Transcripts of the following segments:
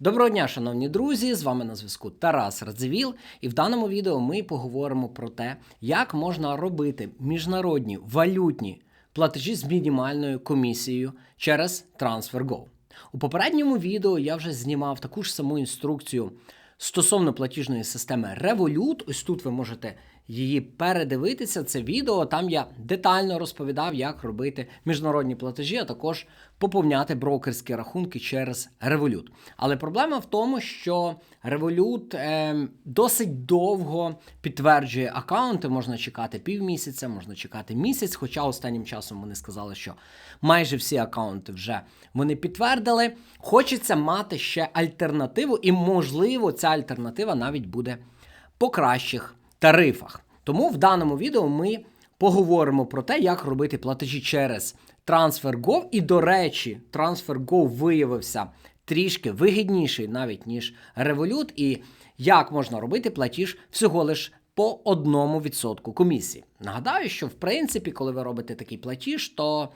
Доброго дня, шановні друзі! З вами на зв'язку Тарас Радзивіл, і в даному відео ми поговоримо про те, як можна робити міжнародні валютні платежі з мінімальною комісією через TransferGo. У попередньому відео я вже знімав таку ж саму інструкцію стосовно платіжної системи Revolut. Ось тут ви можете її передивитися. Це відео. Там я детально розповідав, як робити міжнародні платежі, а також поповняти брокерські рахунки через Revolut. Але проблема в тому, що Revolut е, досить довго підтверджує аккаунти. Можна чекати півмісяця, можна чекати місяць. Хоча останнім часом вони сказали, що майже всі аккаунти вже вони підтвердили. Хочеться мати ще альтернативу, і можливо, ця альтернатива навіть буде по кращих тарифах. Тому в даному відео ми поговоримо про те, як робити платежі через TransferGo. І, до речі, TransferGo виявився трішки вигідніший навіть ніж Revolut, і як можна робити платіж всього лиш по одному відсотку комісії. Нагадаю, що в принципі, коли ви робите такий платіж, то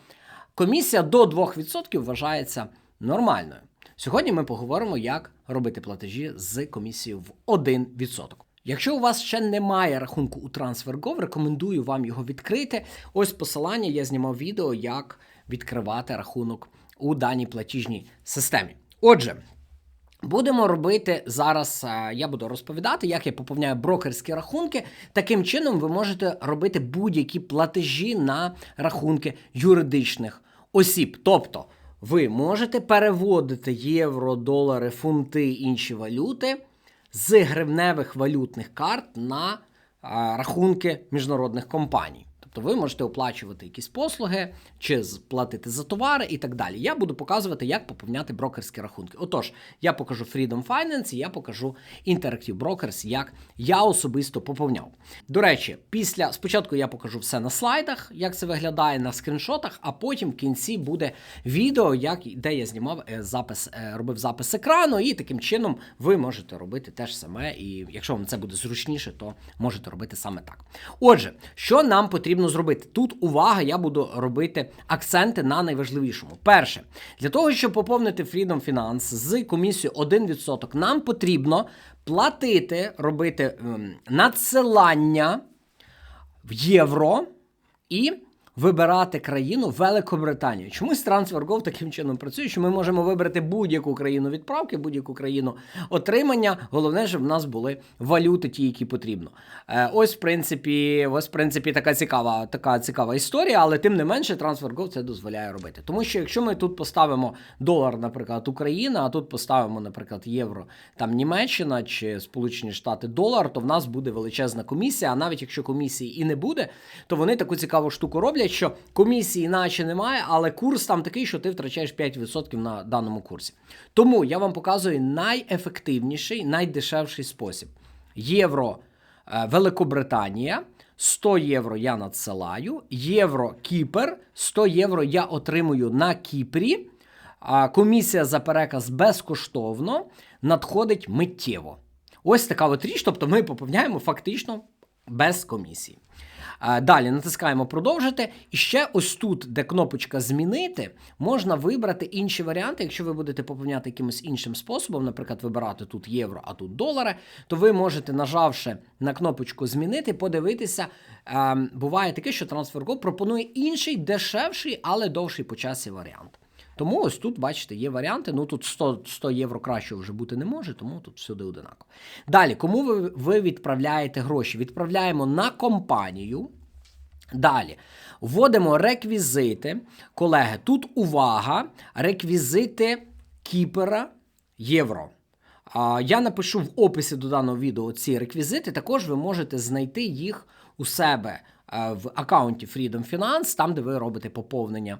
комісія до 2% вважається нормальною. Сьогодні ми поговоримо, як робити платежі з комісією в 1%. Якщо у вас ще немає рахунку у TransferGo, рекомендую вам його відкрити. Ось посилання я знімав відео, як відкривати рахунок у даній платіжній системі. Отже, Будемо робити зараз. е, Я буду розповідати, як я поповняю брокерські рахунки. Таким чином, ви можете робити будь-які платежі на рахунки юридичних осіб. Тобто, ви можете переводити євро, долари, фунти інші валюти з гривневих валютних карт на рахунки міжнародних компаній. Тобто ви можете оплачувати якісь послуги чи платити за товари і так далі. Я буду показувати, як поповняти брокерські рахунки. Отож, я покажу Freedom Finance, і я покажу Interactive Brokers, як я особисто поповняв. До речі, після спочатку я покажу все на слайдах, як це виглядає на скріншотах, а потім в кінці буде відео, як де я знімав е, запис, е, робив запис екрану, і таким чином ви можете робити те ж саме. І якщо вам це буде зручніше, то можете робити саме так. Отже, що нам потрібно зробити? Тут увага, я буду робити акценти на найважливішому. Перше, для того, щоб поповнити Freedom Finance з комісією 1%, нам потрібно платити, робити ем, надсилання в євро і вибирати країну Великобританію. Чомусь TransferGo таким чином працює, що ми можемо вибрати будь-яку країну відправки, будь-яку країну отримання. Головне, щоб в нас були валюти, ті, які потрібно. Е, ось, в принципі, ось, в принципі, така цікава, така цікава історія, але тим не менше, TransferGo це дозволяє робити. Тому що якщо ми тут поставимо долар, наприклад, Україна, а тут поставимо, наприклад, євро, там Німеччина чи Сполучені Штати долар, то в нас буде величезна комісія. А навіть якщо комісії і не буде, то вони таку цікаву штуку роблять, що комісії наче немає, але курс там такий, що ти втрачаєш 5% на даному курсі. Тому я вам показую найефективніший, найдешевший спосіб. Євро е, Великобританія. 100 євро я надсилаю, євро Кіпр, 100 євро я отримую на Кіпрі. А комісія за переказ безкоштовно надходить миттєво. Ось така от річ, тобто ми поповняємо фактично без комісії. А, Далі натискаємо продовжити. І ще ось тут, де кнопочка змінити, можна вибрати інші варіанти. Якщо ви будете поповняти якимось іншим способом, наприклад, вибирати тут євро, а тут долари, то ви можете, нажавши на кнопочку змінити, подивитися. Ем, буває таке, що TransferGo пропонує інший, дешевший, але довший по часі варіант. Тому ось тут, бачите, є варіанти. Ну тут 100, 100 євро краще вже бути не може, тому тут всюди одинаково. Далі, кому ви, ви відправляєте гроші? Відправляємо на компанію. Далі вводимо реквізити. Колеги, тут увага, реквізити Кіпера євро. Я напишу в описі до даного відео ці реквізити. Також ви можете знайти їх у себе е, в аккаунті Freedom Finance, там, де ви робите поповнення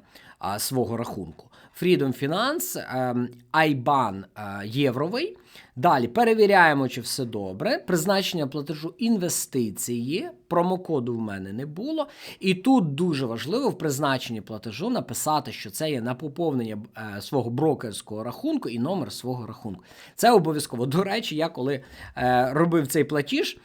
свого рахунку. Freedom Finance, ем, IBAN е, євровий. Далі перевіряємо, чи все добре. Призначення платежу інвестиції. Промокоду в мене не було. І тут дуже важливо в призначенні платежу написати, що це є на поповнення е, свого брокерського рахунку і номер свого рахунку. Це обов'язково. До речі, я коли е, робив цей платіж,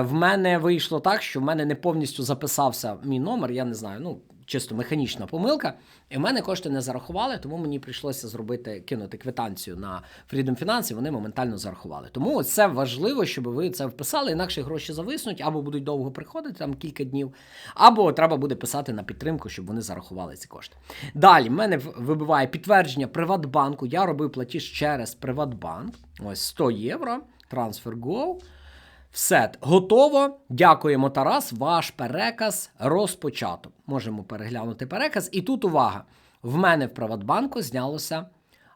в мене вийшло так, що в мене не повністю записався мій номер. Я не знаю. ну чисто механічна помилка. І в мене кошти не зарахували, тому мені прийшлося зробити кинути квитанцію на Freedom Finance, і вони моментально зарахували. Тому це важливо, щоб ви це вписали, інакше гроші зависнуть, або будуть довго приходити там кілька днів, або треба буде писати на підтримку, щоб вони зарахували ці кошти. Далі в мене вибиває підтвердження Приватбанку. Я робив платіж через Приватбанк. Ось 100 євро. TransferGo. Все готово. Дякуємо, Тарас. Ваш переказ розпочато. Можемо переглянути переказ. І тут увага: в мене в Приватбанку знялося,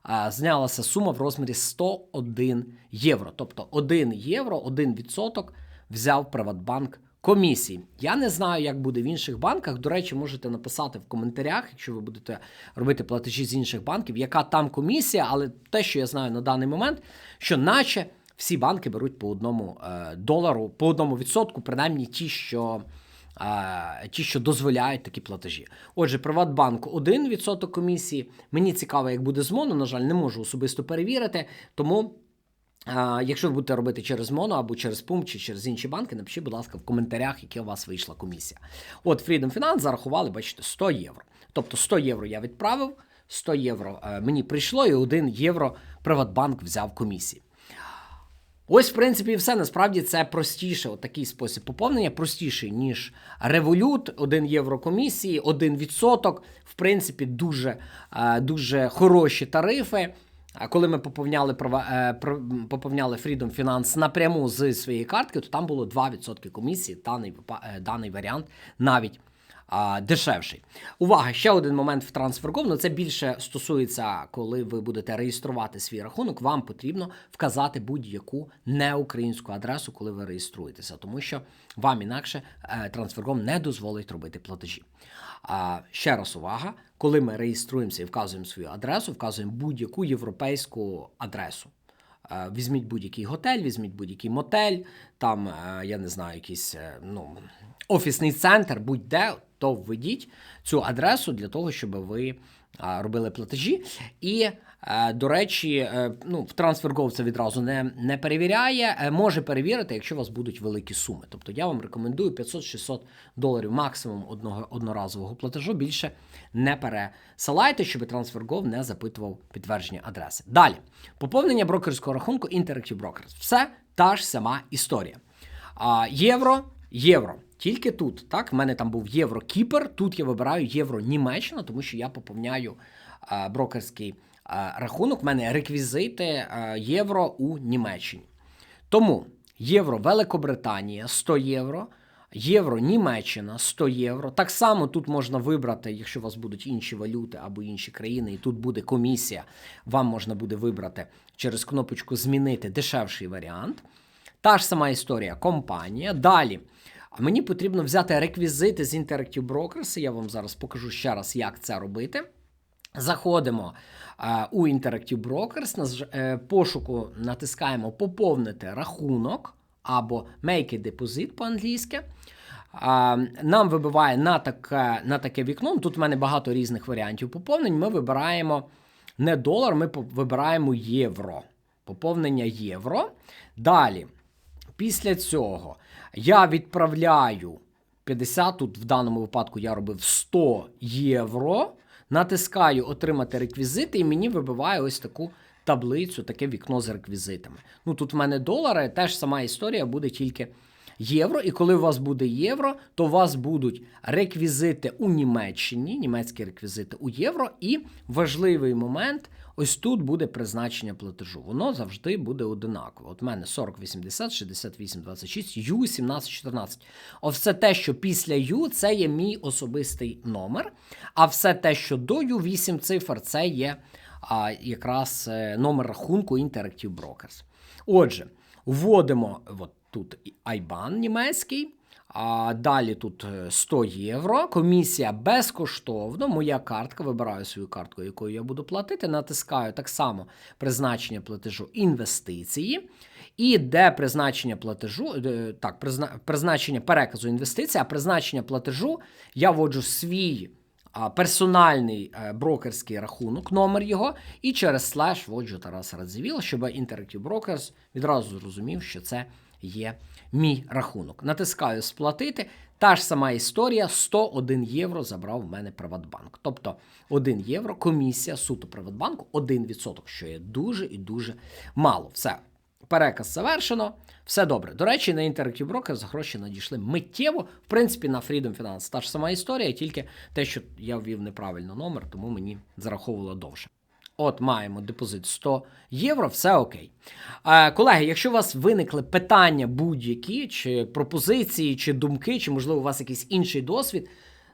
а, знялася сума в розмірі 101 євро. Тобто 1 євро, 1% взяв Приватбанк комісії. Я не знаю, як буде в інших банках. До речі, можете написати в коментарях, якщо ви будете робити платежі з інших банків, яка там комісія, але те, що я знаю на даний момент, що наче всі банки беруть по одному е, долару, по одному відсотку, принаймні ті, що. е, Ті, що дозволяють такі платежі. Отже, Приватбанк 1% комісії. Мені цікаво, як буде з Моно. На жаль, не можу особисто перевірити. Тому, е, якщо ви будете робити через Моно або через Пум, чи через інші банки, напишіть, будь ласка, в коментарях, яка у вас вийшла комісія. От Freedom Finance зарахували, бачите, 100 євро. Тобто 100 євро я відправив, 100 євро мені прийшло, і 1 євро Приватбанк взяв комісії. Ось, в принципі, і все. Насправді це простіше. От такий спосіб поповнення простіший, ніж Revolut, 1 євро комісії, 1%. В принципі, дуже, е, дуже хороші тарифи. А коли ми поповняли е, поповняли Freedom Finance напряму з своєї картки, то там було 2% комісії. Даний, е, даний варіант навіть а, дешевший. Увага, ще один момент в TransferGo, ну це більше стосується, коли ви будете реєструвати свій рахунок, вам потрібно вказати будь-яку неукраїнську адресу, коли ви реєструєтеся, тому що вам інакше е, TransferGo не дозволить робити платежі. А ще раз увага, коли ми реєструємося і вказуємо свою адресу, вказуємо будь-яку європейську адресу. Е, Візьміть будь-який готель, візьміть будь-який мотель, там, е, я не знаю, якийсь е, ну, офісний центр, будь-де, то введіть цю адресу для того, щоб ви робили платежі. І, е, до речі, е, ну, в TransferGo це відразу не, не перевіряє. Е, Може перевірити, якщо у вас будуть великі суми. Тобто я вам рекомендую 500-600 доларів максимум одного одноразового платежу. Більше не пересилайте, щоб TransferGo не запитував підтвердження адреси. Далі, поповнення брокерського рахунку Interactive Brokers. Все та ж сама історія. Євро, євро. Тільки тут, так, в мене там був євро Кіпр, тут я вибираю євро Німеччина, тому що я поповняю а, брокерський а, рахунок. В мене реквізити а, євро у Німеччині. Тому євро Великобританія 100 євро, євро Німеччина 100 євро. Так само тут можна вибрати, якщо у вас будуть інші валюти або інші країни, і тут буде комісія, вам можна буде вибрати через кнопочку Змінити дешевший варіант. Та ж сама історія, компанія. Далі. А Мені потрібно взяти реквізити з Interactive Brokers. Я вам зараз покажу ще раз, як це робити. Заходимо е, у Interactive Brokers, наж- е, пошуку натискаємо Поповнити рахунок або Make a Deposit по-англійськи. А, Нам вибиває на таке, на таке вікно. Ну, Тут в мене багато різних варіантів поповнень. Ми вибираємо не долар, ми вибираємо євро. Поповнення євро. Далі, після цього я відправляю 50, тут в даному випадку я робив 100 євро. Натискаю отримати реквізити, і мені вибиває ось таку таблицю, таке вікно з реквізитами. Ну тут в мене долари, теж сама історія буде тільки євро. І коли у вас буде євро, то у вас будуть реквізити у Німеччині, німецькі реквізити у євро. І важливий момент. Ось тут буде призначення платежу. Воно завжди буде одинаково. От в мене 40, 80, 68, 26, Ю 17, 14. Ось все те, що після Ю, це є мій особистий номер. А все те, що до Ю 8 цифр, це є а, якраз е, номер рахунку Interactive Brokers. Отже, вводимо от тут IBAN німецький. А далі тут е, 100 євро. Комісія безкоштовно. Моя картка. Вибираю свою картку, якою я буду платити. Натискаю так само призначення платежу інвестиції. І де призначення платежу, е, так, призначення переказу інвестицій, а призначення платежу я вводжу свій персональний е, брокерський рахунок, номер його, і через слеш вводжу Тарас Радзивіл, щоб Interactive Brokers відразу зрозумів, що це є мій рахунок. Натискаю сплатити. Та ж сама історія: 101 євро забрав в мене Приватбанк. Тобто 1 євро комісія суто Приватбанку, 1%, що є дуже і дуже мало. Все. Переказ завершено, все добре. До речі, на Interactive Brokers гроші надійшли миттєво. В принципі, на Freedom Finance та ж сама історія, тільки те, що я ввів неправильно номер, тому мені зараховувало довше. От маємо депозит 100 євро, все окей. Е, колеги, якщо у вас виникли питання будь-які, чи пропозиції, чи думки, чи, можливо, у вас якийсь інший досвід,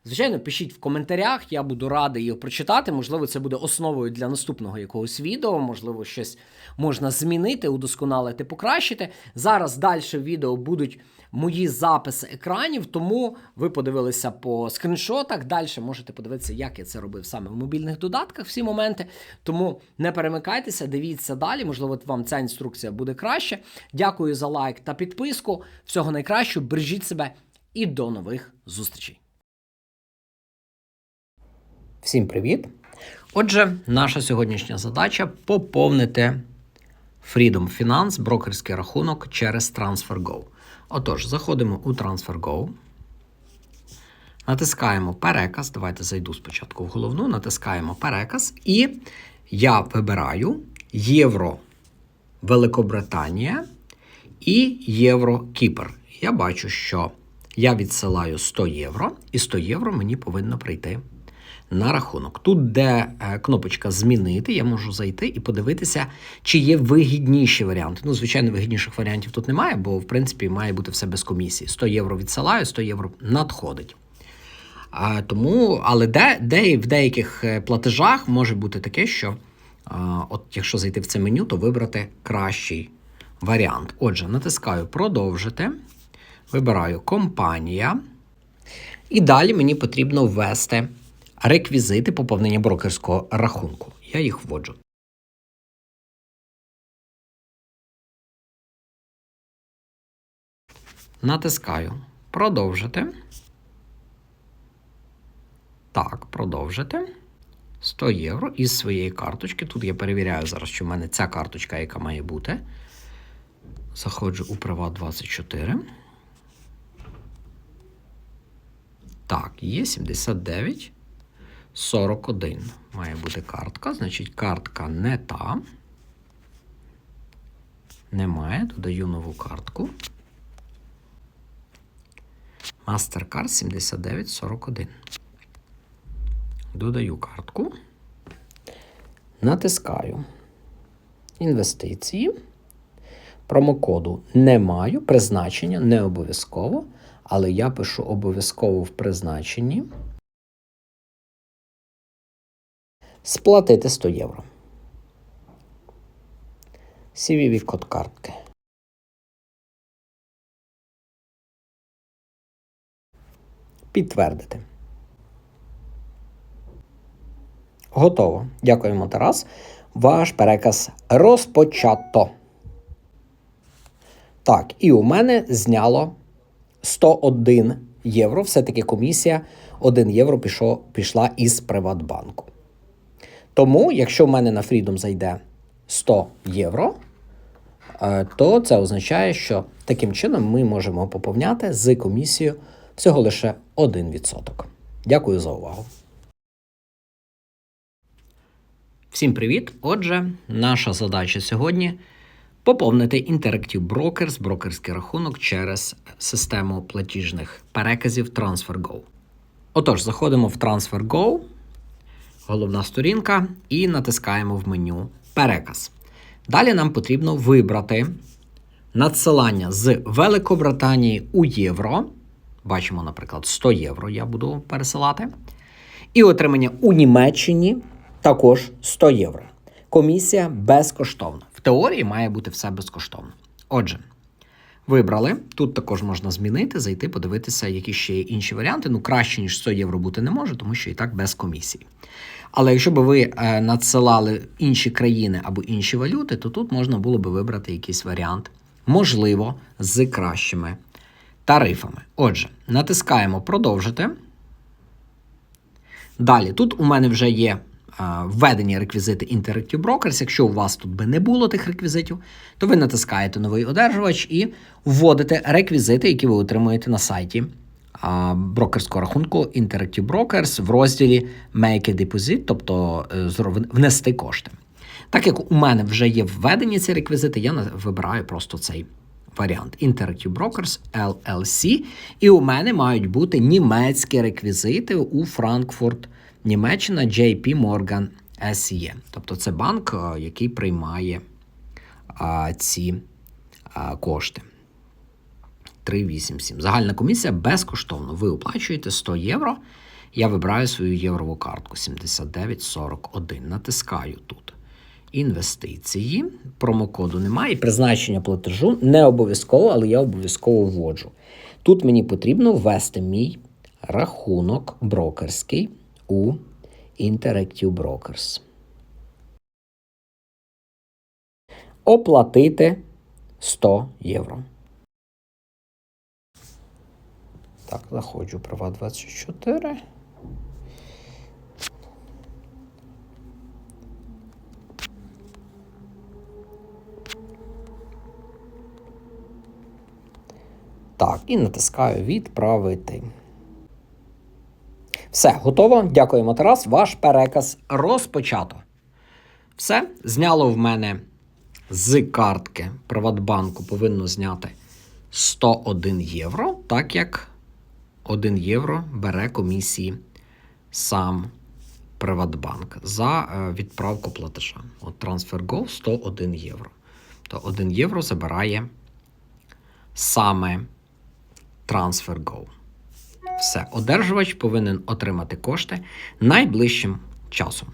звичайно, пишіть в коментарях, я буду радий його прочитати. Можливо, це буде основою для наступного якогось відео, можливо, щось можна змінити, удосконалити, покращити. Зараз далі в відео будуть мої записи екранів, тому ви подивилися по скріншотах. Далі можете подивитися, як я це робив саме в мобільних додатках всі моменти. Тому не перемикайтеся, дивіться далі. Можливо, вам ця інструкція буде краще. Дякую за лайк та підписку. Всього найкращого, бережіть себе і до нових зустрічей. Всім привіт! Отже, наша сьогоднішня задача поповнити Freedom Finance брокерський рахунок через TransferGo. Отож, заходимо у TransferGo, натискаємо переказ. Давайте зайду спочатку в головну, натискаємо переказ, і я вибираю Євро Великобританія і Євро Кіпр. Я бачу, що я відсилаю 100 євро, і 100 євро мені повинно прийти на рахунок. Тут, де е, кнопочка Змінити, я можу зайти і подивитися, чи є вигідніші варіанти. Ну, звичайно, вигідніших варіантів тут немає, бо в принципі має бути все без комісії. 100 євро відсилаю, 100 євро надходить. А, тому, але де, де в деяких е, платежах може бути таке, що а, от якщо зайти в це меню, то вибрати кращий варіант. Отже, натискаю продовжити, вибираю компанія, і далі мені потрібно ввести реквізити поповнення брокерського рахунку. Я їх вводжу. Натискаю продовжити. Так, продовжити. 100 євро із своєї карточки. Тут я перевіряю зараз, що в мене ця карточка, яка має бути. Заходжу у Приват 24. Так, є 79. 41. Має бути картка. Значить, картка не та. Немає. Додаю нову картку. MasterCard 7941. Додаю картку. Натискаю. Інвестиції. Промокоду не маю. Призначення не обов'язково. Але я пишу обов'язково в призначенні. Сплатити 100 євро. CVV код картки. Підтвердити. Готово. Дякуємо, Тарас. Ваш переказ розпочато. Так, і у мене зняло 101 євро. Все-таки комісія 1 євро пішов, пішла із Приватбанку. Тому, якщо в мене на Freedom зайде 100 євро, е, то це означає, що таким чином ми можемо поповняти з комісією всього лише 1%. Дякую за увагу. Всім привіт! Отже, наша задача сьогодні поповнити Interactive Brokers, брокерський рахунок через систему платіжних переказів TransferGo. Отож, заходимо в TransferGo головна сторінка, і натискаємо в меню Переказ. Далі нам потрібно вибрати надсилання з Великобританії у євро. Бачимо, наприклад, 100 євро я буду пересилати. І отримання у Німеччині також 100 євро. Комісія безкоштовна. В теорії має бути все безкоштовно. Отже, вибрали. Тут також можна змінити, зайти, подивитися, які ще є інші варіанти. Ну, краще, ніж 100 євро бути не може, тому що і так без комісії. Але якщо б ви е, надсилали інші країни або інші валюти, то тут можна було би вибрати якийсь варіант, можливо, з кращими тарифами. Отже, натискаємо продовжити. Далі, тут у мене вже є введені реквізити Interactive Brokers. Якщо у вас тут би не було тих реквізитів, то ви натискаєте новий одержувач і вводите реквізити, які ви отримуєте на сайті брокерського рахунку Interactive Brokers в розділі Make a Deposit, тобто е, внести кошти. Так як у мене вже є введені ці реквізити, я вибираю просто цей варіант Interactive Brokers LLC. І у мене мають бути німецькі реквізити у Франкфурт, Німеччина JP Morgan SE. Тобто це банк, е, який приймає а, ці а, кошти. 387. Загальна комісія безкоштовно. Ви оплачуєте 100 євро. Я вибираю свою єврову картку 7941. Натискаю тут. Інвестиції. Промокоду немає. І призначення платежу не обов'язково, але я обов'язково вводжу. Тут мені потрібно ввести мій рахунок брокерський у Interactive Brokers. Оплатити 100 євро. Так, заходжу права 24. Так, і натискаю відправити. Все, готово. Дякуємо, Тарас. Ваш переказ розпочато. Все, зняло в мене з картки Приватбанку повинно зняти 101 євро, так як 1 євро бере комісії сам Приватбанк за е, відправку платежа. От TransferGo 101 євро. То 1 євро забирає саме TransferGo. Все, одержувач повинен отримати кошти найближчим часом.